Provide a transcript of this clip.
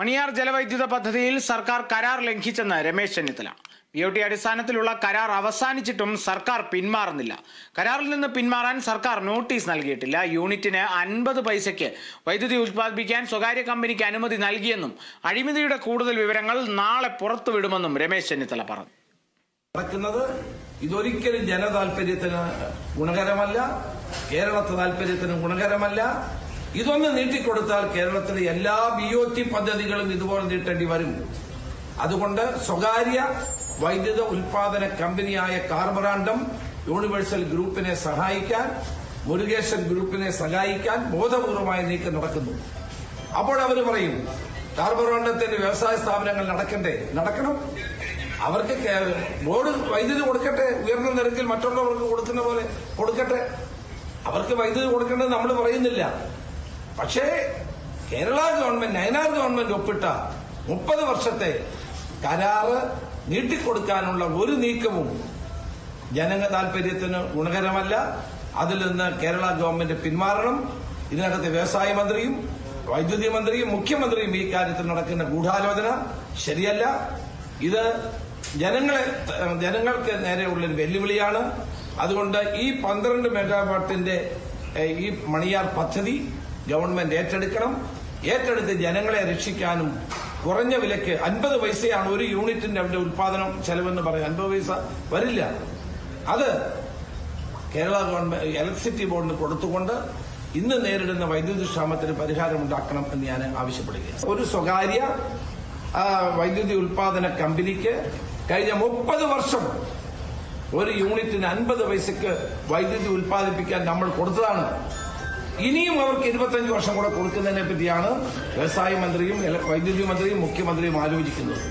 മണിയാർ ജലവൈദ്യുത പദ്ധതിയിൽ സർക്കാർ കരാർ ലംഘിച്ചെന്ന് Ramesh Chennithala. B O T അടിസ്ഥാനത്തിലുള്ള കരാർ അവസാനിച്ചിട്ടും സർക്കാർ പിന്മാറുന്നില്ല. കരാറിൽ നിന്ന് പിന്മാറാൻ സർക്കാർ നോട്ടീസ് നൽകിയിട്ടില്ല. യൂണിറ്റിന് അൻപത് പൈസയ്ക്ക് വൈദ്യുതി ഉത്പാദിപ്പിക്കാൻ സ്വകാര്യ കമ്പനിക്ക് അനുമതി നൽകിയെന്നും അഴിമതിയുടെ കൂടുതൽ വിവരങ്ങൾ നാളെ പുറത്തുവിടുമെന്നും രമേശ് ചെന്നിത്തല പറഞ്ഞു. നടക്കുന്നത് ഇതൊരിക്കലും ജനതാൽപര്യത്തിന് ഗുണകരമല്ല. കേരളത്തെ താൽപര്യത്തിന് ഗുണകരമല്ല. ഇതൊന്ന് നീട്ടിക്കൊടുത്താൽ കേരളത്തിലെ എല്ലാ ബി ഒ ടി പദ്ധതികളും ഇതുപോലെ നീട്ടേണ്ടി വരും. അതുകൊണ്ട് സ്വകാര്യ വൈദ്യുത ഉൽപാദന കമ്പനിയായ കാർബറാണ്ടം യൂണിവേഴ്സൽ ഗ്രൂപ്പിനെ സഹായിക്കാൻ മുരുകേശൻ ഗ്രൂപ്പിനെ സഹായിക്കാൻ ബോധപൂർവമായ നീക്കം നടക്കുന്നു. അപ്പോൾ അവർ പറയും കാർബറാണ്ടത്തിന്റെ വ്യവസായ സ്ഥാപനങ്ങൾ നടക്കണ്ടേ? നടക്കണം. അവർക്ക് ബോർഡ് വൈദ്യുതി കൊടുക്കട്ടെ ഉയർന്ന നിരക്കിൽ മറ്റുള്ളവർക്ക് കൊടുക്കുന്ന പോലെ കൊടുക്കട്ടെ. അവർക്ക് വൈദ്യുതി കൊടുക്കേണ്ടത് നമ്മൾ പറയുന്നില്ല. പക്ഷേ കേരള ഗവൺമെന്റ് നയനാർ ഗവൺമെന്റ് ഒപ്പിട്ട മുപ്പത് വർഷത്തെ കരാറ് നീട്ടിക്കൊടുക്കാനുള്ള ഒരു നീക്കവും ജനങ്ങ താൽപര്യത്തിന് ഗുണകരമല്ല. അതിൽ നിന്ന് കേരള ഗവൺമെന്റ് പിന്മാറണം. ഇതിനകത്ത് വ്യവസായ മന്ത്രിയും വൈദ്യുതി മന്ത്രിയും മുഖ്യമന്ത്രിയും ഈ കാര്യത്തിൽ നടക്കുന്ന ഗൂഢാലോചന ശരിയല്ല. ഇത് ജനങ്ങളെ ജനങ്ങൾക്ക് നേരെയുള്ളൊരു വെല്ലുവിളിയാണ്. അതുകൊണ്ട് ഈ പന്ത്രണ്ട് മെഗാവാട്ടിന്റെ ഈ മണിയാർ പദ്ധതി ഗവൺമെന്റ് ഏറ്റെടുക്കണം. ഏറ്റെടുത്ത് ജനങ്ങളെ രക്ഷിക്കാനും കുറഞ്ഞ വിലക്ക് അൻപത് പൈസയാണ് ഒരു യൂണിറ്റിന്റെ അവിടെ ഉൽപാദനം ചെലവെന്ന് പറയും. അൻപത് പൈസ വരില്ല. അത് കേരള ഗവൺമെന്റ് ഇലക്ട്രിസിറ്റി ബോർഡിന് കൊടുത്തുകൊണ്ട് ഇന്ന് നേരിടുന്ന വൈദ്യുതി ക്ഷാമത്തിന് പരിഹാരമുണ്ടാക്കണം എന്ന് ഞാൻ ആവശ്യപ്പെടുകയാണ്. ഒരു സ്വകാര്യ വൈദ്യുതി ഉൽപാദന കമ്പനിക്ക് കഴിഞ്ഞ മുപ്പത് വർഷം ഒരു യൂണിറ്റിന് അൻപത് പൈസക്ക് വൈദ്യുതി ഉൽപ്പാദിപ്പിക്കാൻ നമ്മൾ കൊടുത്തതാണ്. ഇനിയും അവർക്ക് ഇരുപത്തഞ്ച് വർഷം കൂടെ കൊടുക്കുന്നതിനെ പറ്റിയാണ് വ്യവസായ മന്ത്രിയും വൈദ്യുതി മന്ത്രിയും മുഖ്യമന്ത്രിയും ആലോചിക്കുന്നത്.